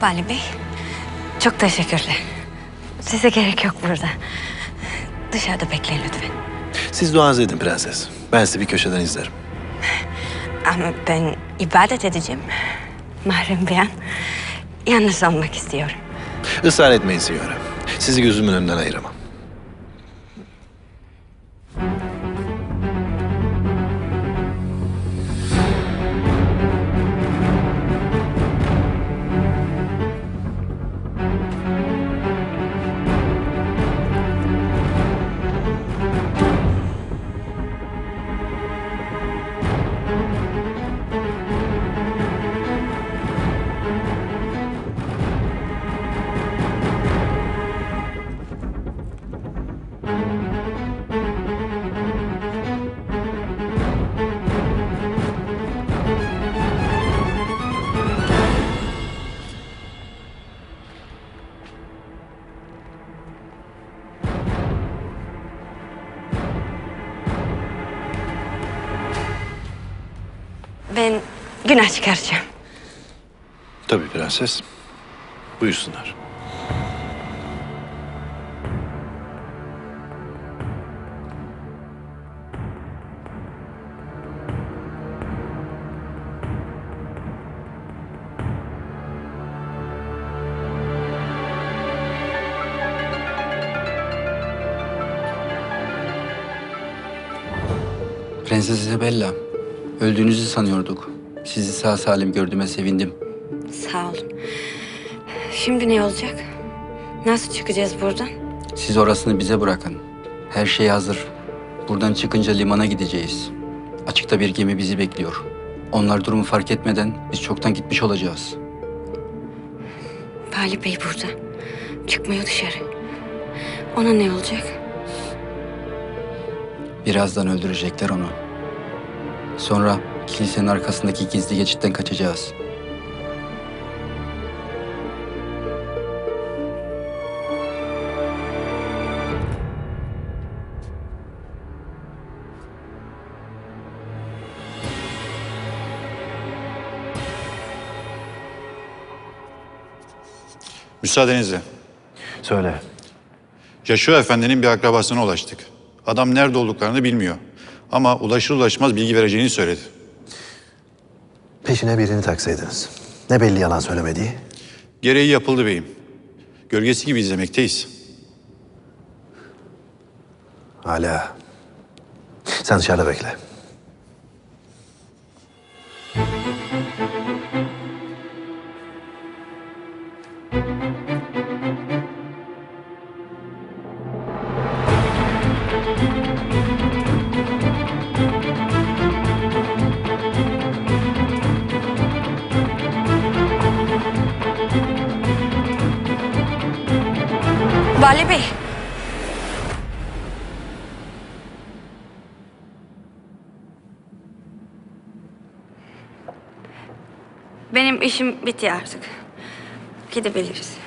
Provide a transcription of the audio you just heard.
Bali Bey, çok teşekkürler. Size gerek yok burada. Dışarıda bekleyin lütfen. Siz duanızı edin prenses. Ben sizi bir köşeden izlerim. Ama ben ibadet edeceğim. Mahrem bir an. Yalnız olmak istiyorum. Israr etmeyin Signora. Sizi gözümün önünden ayıramam. Ben günah çıkaracağım. Tabii prenses. Buyursunlar. Prenses Isabella, öldüğünüzü sanıyorduk. Sizi sağ salim gördüğüme sevindim. Sağ olun. Şimdi ne olacak? Nasıl çıkacağız buradan? Siz orasını bize bırakın. Her şey hazır. Buradan çıkınca limana gideceğiz. Açıkta bir gemi bizi bekliyor. Onlar durumu fark etmeden biz çoktan gitmiş olacağız. Bali Bey burada. Çıkmıyor dışarı. Ona ne olacak? Birazdan öldürecekler onu. Sonra kilisenin arkasındaki gizli geçitten kaçacağız. Müsaadenizle. Söyle. Yaşıyor Efendi'nin bir akrabasına ulaştık. Adam nerede olduklarını bilmiyor. Ama ulaşır ulaşmaz bilgi vereceğini söyledi. Peşine birini taksaydınız. Ne belli yalan söylemediği. Gereği yapıldı beyim. Gölgesi gibi izlemekteyiz. Hala. Sen dışarıda bekle. Bali Bey. Benim işim bitti artık. Gidebiliriz.